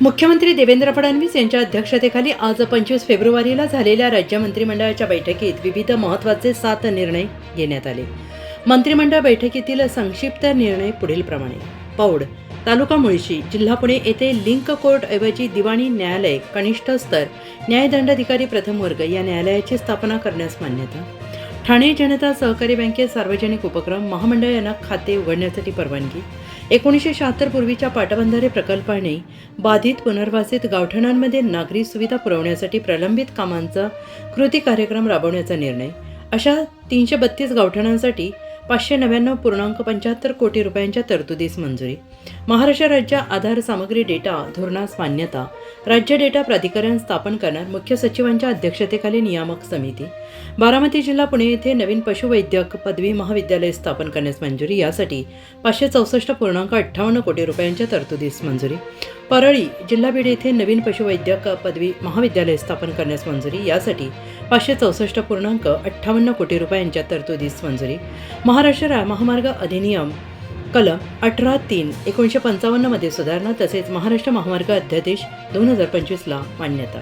मुख्यमंत्री देवेंद्र फडणवीस यांच्या अध्यक्षतेखाली आज पंचवीस फेब्रुवारीला झालेल्या राज्य मंत्रिमंडळाच्या बैठकीत विविध महत्त्वाचे सात निर्णय घेण्यात आले. मंत्रिमंडळ बैठकीतील संक्षिप्त निर्णय पुढीलप्रमाणे पौड तालुका मुळशी जिल्हा पुणे येथे लिंक कोर्ट ऐवजी दिवाणी न्यायालय कनिष्ठ स्तर न्यायदंडाधिकारी प्रथम वर्ग या न्यायालयाची स्थापना करण्यास मान्यता ठाणे जनता सहकारी बँकेत सार्वजनिक उपक्रम महामंडळ यांना खाते उघडण्यासाठी परवानगी. एकोणीसशे शहात्तर पूर्वीच्या पाटबंधारे प्रकल्पाने बाधित पुनर्वासित गावठाणांमध्ये नागरी सुविधा पुरवण्यासाठी प्रलंबित कामांचा कृती कार्यक्रम राबवण्याचा निर्णय. अशा तीनशे बत्तीस गावठाणांसाठी पाचशे नव्याण्णव पूर्णांक पंच्याहत्तर कोटी रुपयांच्या तरतुदीस मंजुरी. महाराष्ट्र राज्य आधार सामग्री डेटा धोरणास मान्यता राज्य डेटा प्राधिकरण स्थापन करणार मुख्य सचिवांच्या अध्यक्षतेखाली नियामक समिती. बारामती जिल्हा पुणे येथे नवीन पशुवैद्यक पदवी महाविद्यालय स्थापन करण्यास मंजुरी यासाठी पाचशे चौसष्ट पूर्णांक अठ्ठावन्न कोटी रुपयांच्या तरतुदीस मंजुरी. परळी जिल्हा बीड येथे नवीन पशुवैद्यक पदवी महाविद्यालय स्थापन करण्यास मंजुरी यासाठी पाचशे चौसष्ट पूर्णांक अठ्ठावन्न कोटी रुपयांच्या तरतुदीस मंजुरी. महाराष्ट्र महामार्ग अधिनियम कलम अठरा तीन एकोणीसशे पंचावन्नमध्ये सुधारणा तसेच महाराष्ट्र महामार्ग अध्यादेश दोन हजार पंचवीसला मान्यता.